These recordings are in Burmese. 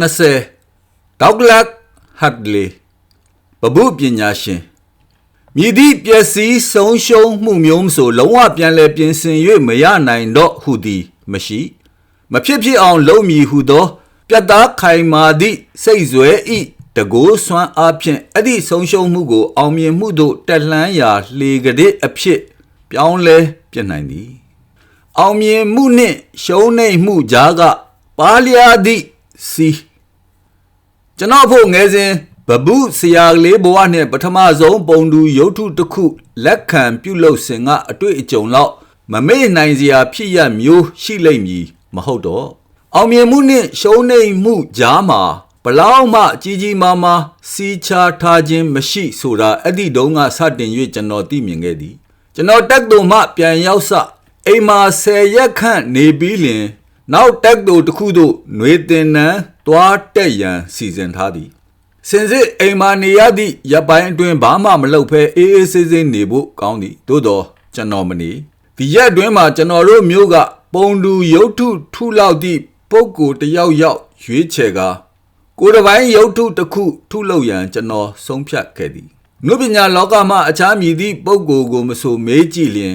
20ဒေါက်လတ်ဟတ်လီပပုပညာရှင်မြည်သည့်ပျက်စီးဆုံးရှုံးမှုမျိုးမဆိုလုံးဝပြန်လည်ပြင်ဆင်၍မရနိုင်တော့ဟုသည်မရှိ မဖြစ်ဖြစ်အောင်လုပ်မည်ဟုသော ပြတ်သားခိုင်မာသည့်စိတ်ဇွဲဤတကိုးစွမ်းအားဖြင့်အဲ့ဒီဆုံးရှုံးမှုကို အောင်မြင်မှုသို့တက်လှမ်းရာလှေကတဲ့အဖြစ် ပြောင်းလဲပြနိုင်သည် အောင်မြင်မှုနှင့်ရှုံးနိမ့်မှုကြားကပါလျာသည့် စီကျွန်တော်ဖို့ငယ်စဉ်ဘဘူးဆရာကလေးဘဝနဲ့ပထမဆုံးပုံတူရုပ်ထုတစ်ခုလက်ခံပြုလုပ်စဉ်ကအတွေ့အကြုံလောက်မမေ့နိုင်စရာဖြစ်ရမျိုးရှိလိမ့်မည်မဟုတ်တော့အောင်မြင်မှုနှင့်ရှုံးနိမ့်မှုကြားမှာဘလောက်မှကြီးကြီးမားမားစီချာထားခြင်းမရှိဆိုတာအဲ့ဒီတုန်းကစတင်၍ကျွန်တော်သိမြင်ခဲ့သည်ကျွန်တော်တက်တူမှပြန်ရောက်စအိမ်မှာဆယ်ရက်ခန့်နေပြီးလျင် နောက်တက်တူတစ်ခုသို့ຫນွေတင်နန်းတွားတက်ရန်စီစဉ်ထားသည်စင်စစ်အိမ်မာနေရသည့်ရပ်ပိုင်းအတွင်းဘာမှမလုပ်ဖဲအေးအေးဆေးဆေးနေဖို့ကောင်းသည်သို့တော့ကျွန်တော်မနေဒီရက်အတွင်းမှာကျွန်တော်တို့မျိုးကပုံတူရုပ်ထုထုလောက်သည့်ပုံကိုတယောက်ယောက်ရွေးချယ်ကာကိုယ်တစ်ပိုင်းရုပ်ထုတစ်ခုထုလုပ်ရန်ကျွန်တော်ဆုံးဖြတ်ခဲ့သည်နုပညာလောကမှာအခြားမည်သည့်ပုံကိုကိုမဆိုမေးကြည့်လျင်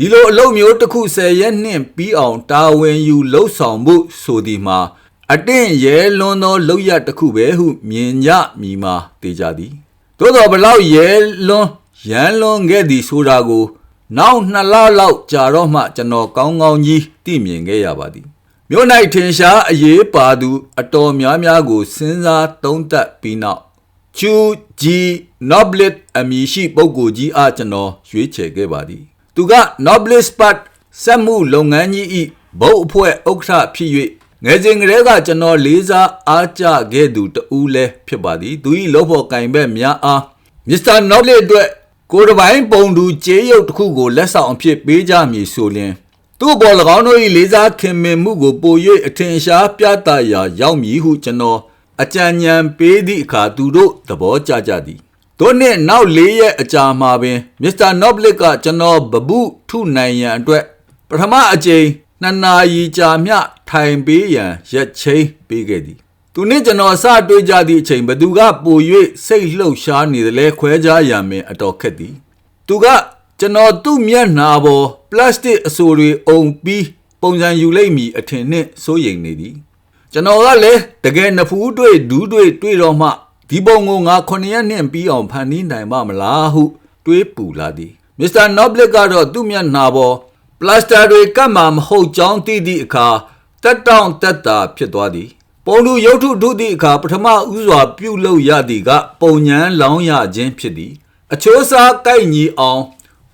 ဒီလိုအလုပ်မျိုးတစ်ခု၁၀ရက်နှင့်ပြီးအောင်တာဝန်ယူလှုပ်ဆောင်မှုဆိုသည်မှာအတင်းရဲလွန်သောလောက်ရတစ်ခုပဲဟုမြင်ကြမိမှာတေကြသည်သို့တော်ဘလောက်ရဲလွန်ရန်လွန်ခဲ့သည်ဆိုတာကို နောက်နှစ်လလောက်ကြာတော့မှကျွန်တော်ကောင်းကောင်းကြီးသိမြင်ခဲ့ရပါသည်မြို့၌ထင်ရှားအရေးပါသူ အတော်များများကိုစဉ်းစားသုံးသပ်ပြီးနောက်ချူဂျီနော့ဘလစ်အမည်ရှိပုဂ္ဂိုလ်ကြီးအားကျွန်တော်ရွေးချယ်ခဲ့ပါသည် သူက Noblest Part စက်မှုလုပ်ငန်းကြီးဤဘုတ်အဖွဲ့ဥက္ကဋ္ဌဖြစ်၍ငယ်စဉ်ကတည်းကကျွန်တော်လေးစားအားကြခဲ့သူတဦးလည်းဖြစ်ပါသည်သူ၏လောဖို့ကင်ဘက်များအား Mr. Noble အတွက်ကိုယ်တစ်ပိုင်းပုံတူကျေးရုပ်တစ်ခုကိုလက်ဆောင်အဖြစ်ပေးကြမည်ဆိုလျှင်သူ့ဘော်၎င်းတို့၏လေးစားခင်မင်မှုကိုပို၍အထင်ရှားပြသရာရောက်မည်ဟုကျွန်တော်အကြံဉာဏ်ပေးသည့်အခါသူတို့သဘောကျကြသည် တို့နှစ်နောက်၄ရက်အကြာမှာပင်မစ္စတာနော့ဘလစ်ကကျွန်တော်ဘဘူးထုနိုင်ရန်အတွက်ပထမအကြိမ်နှစ်နာရီကြာမျှထိုင်ပေးရန်ရက်ချင်းပေးခဲ့သည်သူနှင့်ကျွန်တော်စတွေ့ကြသည့်အချိန်ဘသူကပို၍စိတ်လှုပ်ရှားနေတယ်လဲခွဲခြားရန်ပင်အတော်ခက်သည်သူကကျွန်တော်သူ့မျက်နှာပေါ်ပလတ်စတစ်အဆိုတွေအုံပြီးပုံစံယူလိုက်မည်အထင်နှင့်စိုးရိမ်နေသည်ကျွန်တော်ကလည်းတကယ်နဖူးတွေ့ဒူးတွေ့တွေ့တော့မှ ဒီပုံကိုငါ9ရက်နှင့်ပြီးအောင်ဖန်တီးနိုင်ပါမလားဟုတွေးပူလာသည်မစ္စတာနော့ဘလစ်ကတော့သူ့မျက်နှာပေါ်ပလတ်စတာတွေကပ်မှာမဟုတ်ကြောင်းသိသည့်အခါတက်တောင့်တက်တာဖြစ်သွားသည် ပုံလူရုပ်ထုထုသည့်အခါပထမဦးစွာပြုလုပ်ရသည်က ပုံညံလောင်းရခြင်းဖြစ်သည် အချိုးစားကိုက်ညီအောင်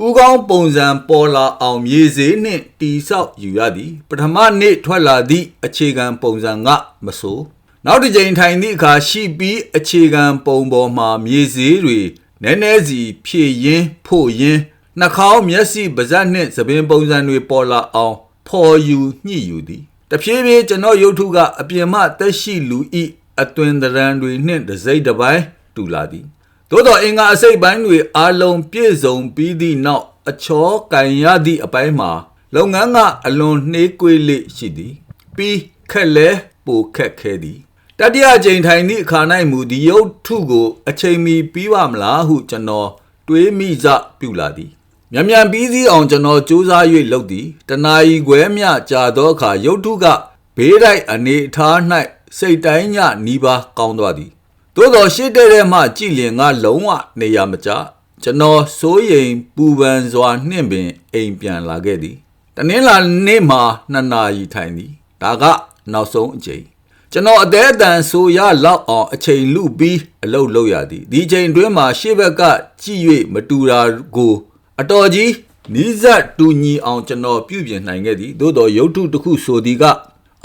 ဥကောင်းပုံစံပေါ်လာအောင်မြေစေးနှင့်တီဆောက်ယူရသည် ပထမနေ့ထွက်လာသည့်အခြေခံပုံစံကမဆိုး နောက်တစ်ကြိမ်ထိုင်သည့်အခါရှိပြီးအခြေခံပုံပေါ်မှာမြေစည်းတွေနည်းနည်းစီဖြည့်ရင်းဖို့ရင်းနှာခေါင်းမျက်စိပါးစပ်နှင့်သပင်ပုံစံတွေပေါ်လာအောင်ဖော်ယူညှိယူသည်တဖြည်းဖြည်းကျွန်တော်ရုပ်ထုကအပြင်မှတက်ရှိလူဤအသွင်တရံတွေနှင့်တစိမ့်တစ်ပိုင်းတူလာသည်သို့သောအင်္ဂါအစိတ်ပိုင်းတွေအလုံးပြည့်စုံပြီးသည့်နောက်အချောကင်ရသည့်အပိုင်းမှာလုပ်ငန်းကအလွန်နှေးကွေးလိရှိသည်ပြီးခက်လဲပိုခက်ခဲသည် တတိယကြိမ်ထိုင်သည့်အခါ၌မူဒီရုပ်ထုကိုအချိန်မီပြီးပါမလားဟုကျွန်တော်တွေးမိစပြုလာသည်မြန်မြန်ပြီးစီးအောင်ကျွန်တော်စူးစမ်း၍လုပ်သည်တနာရီခွဲမျှကြာသောအခါရုပ်ထုကဘေးတိုက်အနေအထား၌စိတ်တိုင်းညနီးပါးကောင်းသွားသည်သို့တော်ရှေ့တဲ့တဲ့မှကြည်လင်ကလုံးဝနေရမကြကျွန်တော်စိုးရိမ်ပူပန်စွာနှင့်ပင်အိမ်ပြန်လာခဲ့သည်တနင်္လာနေ့မှာနှစ်နာရီထိုင်သည်ဒါကနောက်ဆုံးအချိန် ကျွန်တော်အသေးအတန်ဆိုရလောက်အောင်အချိန်လူပြီးအလုပ်လုပ်ရသည်ဒီချိန်တွင်းမှာရှေ့ဘက်ကကြည့်၍မတူတာကို အတော်ကြီးနီးစပ်တူညီအောင်ကျွန်တော်ပြုပြင်နိုင်ခဲ့သည်သို့တော်ရုပ်ထုတစ်ခုဆိုသည်က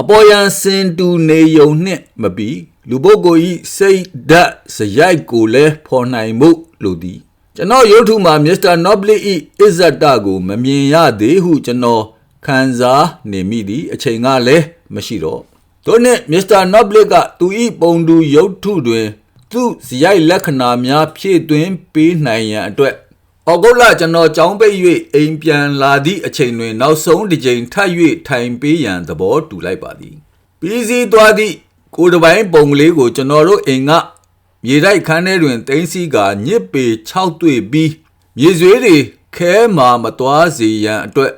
အပေါ်ယံစင်တူနေယုံနှင့်မပီလူပုဂ္ဂိုလ်ဤစိတ်ဓာတ်စရိုက်ကိုလည်းဖော်နိုင်မှုလိုသည်ကျွန်တော်ရုပ်ထုမှာမစ္စတာနော့ဘလီဤအစ္ဆတကိုမမြင်ရသေးဟုကျွန်တော်ခံစားနေမိသည်အချိန်ကလည်းမရှိတော့ တို့နှင့်မစ္စတာနော့ဘလစ်ကသူ၏ပုံတူရုပ်ထုတွင် သူ့ဇယိုက်လက္ခဏာများဖြည့်သွင်းပေးနိုင်ရန်အတွက်ဩဂုတ်လကျွန်တော်ကြောင်းပိတ်၍အိမ်ပြန်လာသည့်အချိန်တွင် နောက်ဆုံးတစ်ကြိမ်ထပ်၍ထိုင်ပေးရန်သဘောတူလိုက်ပါသည်ပြီးစီးသွားသည့်ကိုယ်တစ်ပိုင်းပုံကလေးကိုကျွန်တော်တို့အိမ်ကမြေတိုက်ခန်းထဲတွင်တင်းစီကညစ်ပေ6တွေ့ပြီးမြေဆွေးတွေခဲမာမသွားစေရန်အတွက်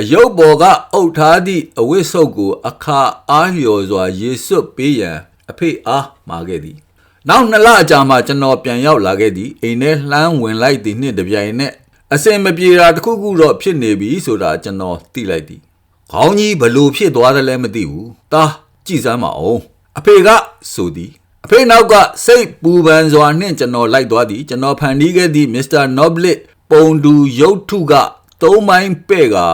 အယုတ်ပေါ်ကအုပ်ထားသည့်အဝတ်ဆုပ်ကို အခါအားလျော်စွာ ရေစွတ်ပေးရန် အဖေအားမှာခဲ့သည်နောက်နှစ်လအကြာမှကျွန်တော်ပြန်ရောက်လာခဲ့သည်အိမ်ထဲလှမ်းဝင်လိုက်သည်နှင့်တပြိုင်နက်အစင်မပြေတာတစ်ခုခုတော့ဖြစ်နေပြီဆိုတာကျွန်တော်သိလိုက်သည်ခေါင်းကြီးဘလို့ဖြစ်သွားတယ်လဲမသိဘူးတာကြည်စမ်းမအောင်အဖေကဆိုသည်အဖေနောက်ကစိတ်ပူပန်စွာနှင့်ကျွန်တော်လိုက်သွားသည်ကျွန်တော်ဖန်တီးခဲ့သည့်မစ္စတာနော့ဘလစ်ပုံတူရုပ်ထုကသုံးမိုင်းပဲ့ကာ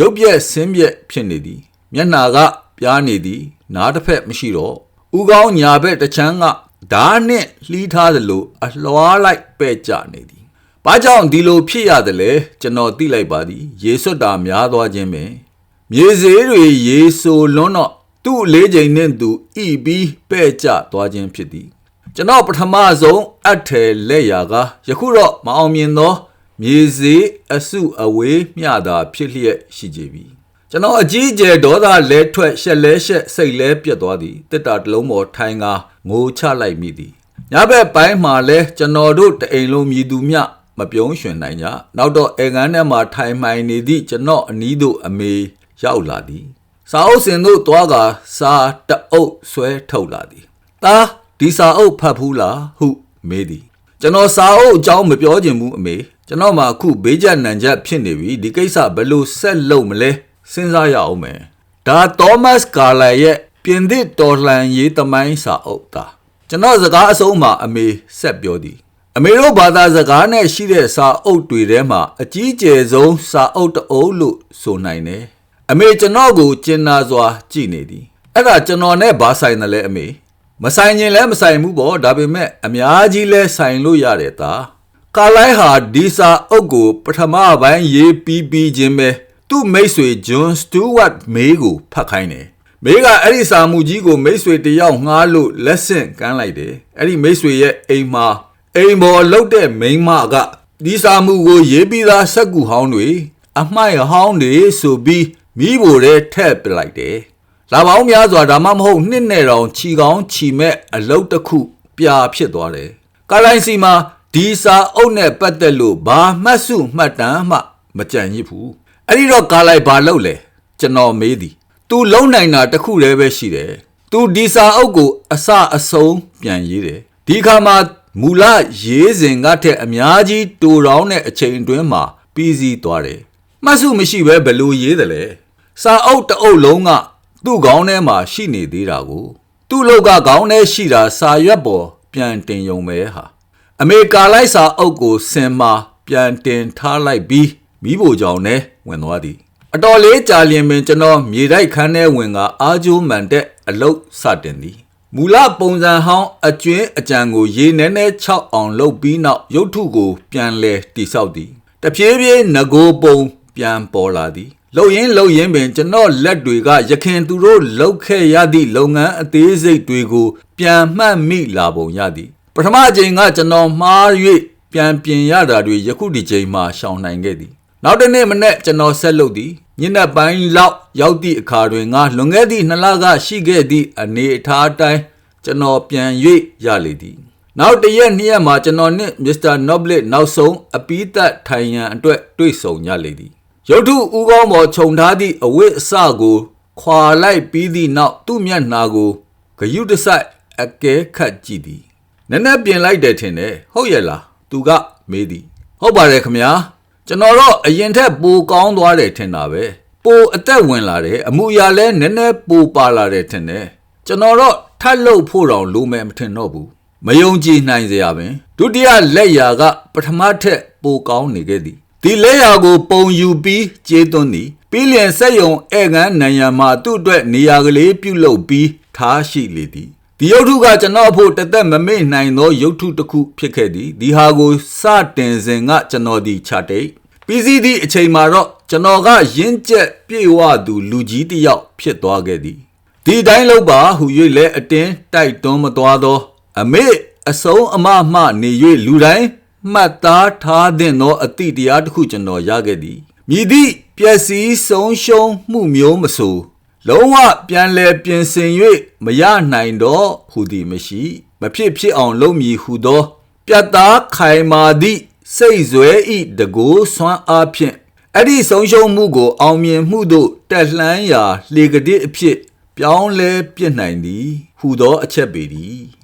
ရုပ်ပြက်ဆင်းပြက်ဖြစ်နေသည် မျက်နာကပြားနေသည် နားတစ်ဖက်မရှိတော့ဥကောင်းညာဘက်တစ်ချမ်းကဓာတ်နှင့်လှီးထားသလိုအလွှားလိုက်ပဲ့ကြနေသည်။ဘာကြောင့်ဒီလိုဖြစ်ရတယ်လဲကျွန်တော်သိလိုက်ပါသည်။ရေစွတ်တာများသွားခြင်းပဲ။မြေစေးတွေရေဆိုလွန်းတော့သူ့အလေးချိန်နှင့်သူဣပြီးပဲ့ကြသွားခြင်းဖြစ်သည်။ကျွန်တော်ပထမဆုံးအထယ်လက်ရာကယခုတော့မအောင်မြင်သော မြေစေးအစုအဝေးမျှတာဖြစ်လျက်ရှိကြပြီ။ကျွန်တော်အကြီးအကျယ်ဒေါသလဲထွက်ရှက်လဲရှက်စိတ်လဲပြတ်သွားသည်တစ်တာတစ်လုံးပေါ်ထိုင်ကာငိုချလိုက်မိသည်ညဘက်ပိုင်းမှာလဲကျွန်တော်တို့တအိမ်လုံးမြည်သူမျှမပြုံးရွှင်နိုင်ကြနောက်တော့အေကန်းထဲမှာထိုင်မှန်နေသည့်ကျွန်တော်အနီးသို့အမေရောက်လာသည်စာအုပ်စင်သို့တွားကာစာတအုပ်ဆွဲထုတ်လာသည်သားဒီစာအုပ်ဖတ်ဘူးလားဟုမေးသည်ကျွန်တော်စာအုပ်အကြောင်းမပြောချင်ဘူးအမေ ကျွန်တော်မှအခုဘေးကျနံချက်ဖြစ်နေပြီဒီကိစ္စဘယ်လိုဆက်လုပ်မလဲစဉ်းစားရအောင်မယ်ဒါသောမတ်ကာလာရဲ့ပြင်သစ်တော်လှန်ရေးသမိုင်းစာအုပ်သားကျွန်တော်စကားအဆုံးမှာအမေဆက်ပြောသည်အမေတို့ဘာသာစကားနဲ့ရှိတဲ့စာအုပ်တွေထဲမှာအကြီးကျယ်ဆုံးစာအုပ်တအုပ်လို့ဆိုနိုင်တယ်အမေကျွန်တော်ကိုကျင်နာစွာကြည်နေသည်အဲ့ဒါကျွန်တော်နဲ့ဘာဆိုင်တယ်လဲအမေမဆိုင်ရင်လည်းမဆိုင်ဘူးပေါ့ဒါပေမဲ့အများကြီးလဲဆိုင်လို့ရတယ်သား ကာလိုက်ဟာဒီစာအုပ်ကို ပထမပိုင်းရေးပြီးပြီးချင်းပဲသူ့မိတ်ဆွေဂျွန်စတူဝတ်မေးကိုဖတ်ခိုင်းတယ်မေးကအဲ့ဒီစာမှုကြီးကိုမိတ်ဆွေတယောက်ငှားလို့လက်ဆင့်ကမ်းလိုက်တယ်အဲ့ဒီမိတ်ဆွေရဲ့အိမ်မှာအိမ်ပေါ်လှုပ်တဲ့မိန်းမကဒီစာမှုကိုရေးပြီးသားစက်ကူဟောင်းတွေအမှိုက်ဟောင်းတွေဆိုပြီးမိဘတွေထည့်ပလိုက်တယ်လာပေါင်းများစွာဒါမှမဟုတ်နှစ်နဲ့တောင်ခြီကောင်းခြီမဲ့အလုတ်တစ်ခု ပြာဖြစ်သွားတယ်ကာလိုင်းစီမှာ ဒီစာအုပ်နဲ့ပတ်သက်လို့ဘာမှတ်စုမှတ်တမ်းမှမကြံရစ်ဘူးအဲ့ဒီတော့ကာလိုက်ဘာလုပ်လဲကျွန်တော်မေးသည် तू လုံနိုင်တာတစ်ခုတည်းပဲရှိတယ် तू ဒီစာအုပ်ကိုအစအဆုံးပြန်ရေးတယ်ဒီခါမှာမူလရေးစဉ်ကထက်အများကြီးတူတောင်းတဲ့အချိန်အတွင်းမှာပြီးစီးသွားတယ်မှတ်စုမရှိဘဲဘယ်လိုရေးတယ်လဲစာအုပ်တအုပ်လုံးကသူ့ခေါင်းထဲမှာရှိနေသေးတာကို သူ့လောက်ကခေါင်းထဲရှိတာစာရွက်ပေါ်ပြန်တင်ယုံပဲဟာ အမေကာလိုက်စာအုပ်ကိုစင်မာပြန်တင်ထားလိုက်ပြီးမိဖို့ကြောင့်နဲ့ဝင်သွားသည်အတော်လေးကြာလျင်ပင်ကျွန်တော်မြေတိုက်ခန်းထဲဝင်ကအာဂျိုးမှန်တဲ့အလုတ်စတင်သည်မူလပုံစံဟောင်းအကျွင်းအကြံကိုရေနှဲနှဲ၆အောင်လုပ်ပြီးနောက်ရုပ်ထုကိုပြန်လဲတိဆောက်သည်တဖြည်းဖြည်းငကိုပုံပြန်ပေါ်လာသည်လှုပ်ရင်လှုပ်ရင်ပင်ကျွန်တော်လက်တွေကရခင်သူတို့လှုပ်ခဲ့ရသည့်လုပ်ငန်းအသေးစိတ်တွေကိုပြန်မှတ်မိလာပုံရသည် ပထမအချိန်ကကျွန်တော်မှား၍ပြန်ပြင်ရတာတွေယခုဒီချိန်မှာရှောင်နိုင်ခဲ့သည်နောက်တစ်နေ့မနေ့ကျွန်တော်ဆက်လုပ်သည်ညနေပိုင်းလောက်ရောက်သည့်အခါတွင်ငါလွန်ခဲ့သည့်နှစ်လကရှိခဲ့သည့်အနေအထားအတိုင်းကျွန်တော်ပြန်၍ရလေသည်နောက်တရက်နှစ်ရက်မှာကျွန်တော်နှင့်မစ္စတာနော့ဘလစ်နောက်ဆုံးအပီးသက်ထိုင်ရန်အတွက်တွေ့ဆုံကြလေသည်ရုတ်ထုဦးကောင်းပေါ်ခြုံထားသည့်အဝတ်အစကိုခွာလိုက်ပြီးသည့်နောက်သူ့မျက်နှာကိုဂယုတစိုက်အကဲခတ်ကြည့်သည် နည်းနည်းပြင်လိုက်တယ်ထင်တယ်ဟုတ်ရဲ့လားသူကမေးသည်ဟုတ်ပါတယ်ခမညာကျွန်တော်တော့အရင်ထက်ပိုကောင်းသွားတယ်ထင်တာပဲပိုအသက်ဝင်လာတယ်အမှုရာလဲနည်းနည်းပိုပါလာတယ်ထင်တယ်ကျွန်တော်တော့ထပ်လို့ဖို့တော့လိုမယ်မထင်တော့ဘူးမယုံကြည်နိုင်စရာပင်ဒုတိယလက်ရာက ပထမထက်ပိုကောင်းနေခဲ့သည်ဒီလက်ရာကို ပုံယူပြီးကျေးသွန်းသည်ပြီးလျင်ဆက်ယုံဧကန်နံရံမှာသူ့အတွက်နေရာကလေးပြုတ်လုပြီးထားရှိလေသည် ဒီရုပ်ထုကကျွန်တော်အဖို့တသက်မမေ့နိုင်သောရုပ်ထုတစ်ခုဖြစ်ခဲ့သည်ဒီဟာကိုစတင်စဉ်ကကျွန်တော်ဒီခြာတိတ်ပြီးစီးသည့်အချိန်မှာတော့ကျွန်တော်ကရင်းကျက်ပြေဝသူလူကြီးတစ်ယောက်ဖြစ်သွားခဲ့သည်ဒီတိုင်းလောက်ပါဟူ၍လည်းအတင်းတိုက်တွန်းမသွားသော အမေအဆုံးအမမှနေ၍လူတိုင်းမှတ်သားထားသင့်သောအသည့်တရားတစ်ခုကျွန်တော်ရခဲ့သည်မြည်သည့်ပျက်စီးဆုံးရှုံးမှုမျိုးမဆို လုံးဝပြန်လဲပြင်ဆင်၍မရနိုင်တော့ဟူသည်မရှိမဖြစ်ဖြစ်အောင်လုပ်မည်ဟုသောပြတ်သားခိုင်မာသည့်စိတ်ဇွဲဤတကိုးဆွမ်းအားဖြင့်အဲ့ဒီဆုံးရှုံးမှုကိုအောင်မြင်မှုသို့တက်လှမ်းရာလေကတိအဖြစ် ပြောင်းလဲပြစ်နိုင်သည်ဟူသောအချက်ပေသည်